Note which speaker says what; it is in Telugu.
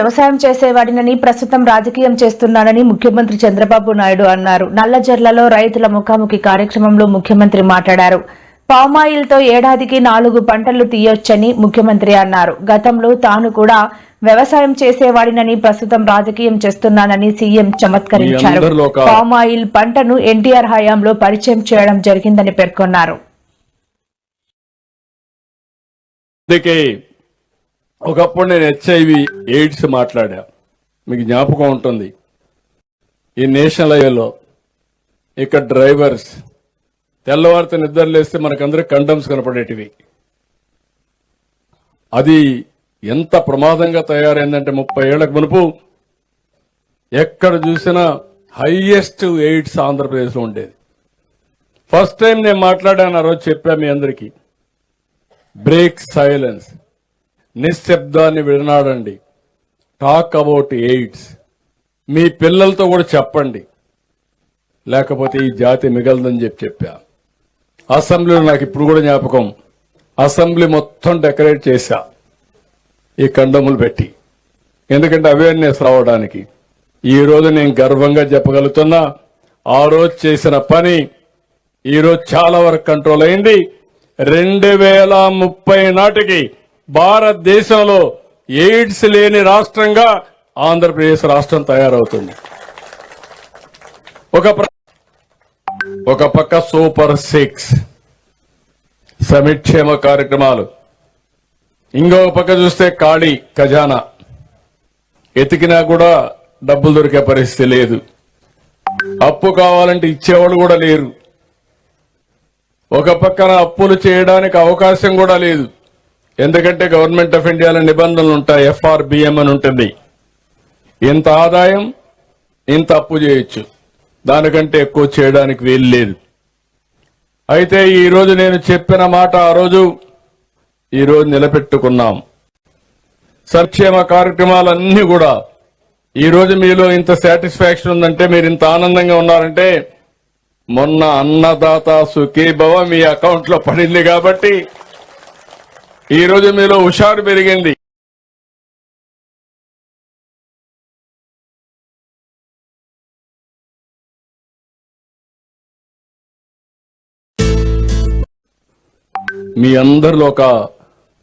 Speaker 1: వ్యవసాయం చేసేవాడినని ప్రస్తుతం రాజకీయం చేస్తున్నానని ముఖ్యమంత్రి చంద్రబాబు నాయుడు అన్నారు. నల్లజర్లలో రైతుల ముఖాముఖి కార్యక్రమంలో ముఖ్యమంత్రి మాట్లాడారు. పామాయిల్తో ఏడాదికి నాలుగు పంటలు తీయొచ్చని ముఖ్యమంత్రి అన్నారు. గతంలో తాను కూడా వ్యవసాయం చేసేవాడినని ప్రస్తుతం రాజకీయం చేస్తున్నానని సీఎం చమత్కరించారు. పామాయిల్ పంటను ఎన్టీఆర్ హయాంలో పరిచయం చేయడం జరిగిందని పేర్కొన్నారు.
Speaker 2: ఒకప్పుడు నేను హెచ్ఐవి ఎయిడ్స్ మాట్లాడా. మీకు జ్ఞాపకం ఉంటుంది. ఈ నేషనల్ హైవేలో ఇక్కడ డ్రైవర్స్ తెల్లవారితో నిద్రలేస్తే మనకందరూ కండమ్స్ కనపడేటివి. అది ఎంత ప్రమాదంగా తయారైందంటే ముప్పై ఏళ్ళకు మునుపు ఎక్కడ చూసినా హైయెస్ట్ ఎయిడ్స్ ఆంధ్రప్రదేశ్లో ఉండేది. ఫస్ట్ టైం నేను మాట్లాడాను ఆ రోజు చెప్పా మీ అందరికీ. Break silence. నిశ్శబ్దాన్ని వినాడండి టాక్ అబౌట్ ఎయిడ్స్ మీ పిల్లలతో కూడా చెప్పండి. లేకపోతే ఈ జాతి మిగలదని చెప్పి చెప్పా. అసెంబ్లీలో నాకు ఇప్పుడు కూడా జ్ఞాపకం. అసెంబ్లీ మొత్తం డెకరేట్ చేశా. ఈ కండములు పెట్టి. ఎందుకంటే అవేర్నెస్ రావడానికి. ఈ రోజు నేను గర్వంగా చెప్పగలుగుతున్నా ఆ రోజు చేసిన పని ఈరోజు చాలా వరకు కంట్రోల్ అయింది. రెండు వేల ముప్పై నాటికి భారతదేశంలో ఎయిడ్స్ లేని రాష్ట్రంగా ఆంధ్రప్రదేశ్ రాష్ట్రం తయారవుతుంది. ఒక ఒక పక్క సూపర్ సిక్స్ సమిక్షేమ కార్యక్రమాలు. ఇంకొక పక్క చూస్తే ఖాళీ ఖజానా. ఎతికినా కూడా డబ్బులు దొరికే పరిస్థితి లేదు. అప్పు కావాలంటే ఇచ్చేవాళ్ళు కూడా లేరు. ఒక పక్కన అప్పులు చేయడానికి అవకాశం కూడా లేదు. ఎందుకంటే గవర్నమెంట్ ఆఫ్ ఇండియాలో నిబంధనలు ఉంటాయి ఎఫ్ఆర్బిఎం అని ఉంటుంది. ఇంత ఆదాయం ఇంత అప్పు చేయొచ్చు. దానికంటే ఎక్కువ చేయడానికి వీలు లేదు. అయితే ఈరోజు నేను చెప్పిన మాట ఆ రోజు ఈరోజు నిలబెట్టుకున్నాం. సంక్షేమ కార్యక్రమాలన్నీ కూడా ఈరోజు మీలో ఇంత సాటిస్ఫాక్షన్ ఉందంటే మీరు ఇంత ఆనందంగా ఉన్నారంటే మొన్న అన్నదాత సుఖీభవ మీ అకౌంట్లో పడింది కాబట్టి ఈ రోజు మీలో హుషారు పెరిగింది. మీ అందరిలో ఒక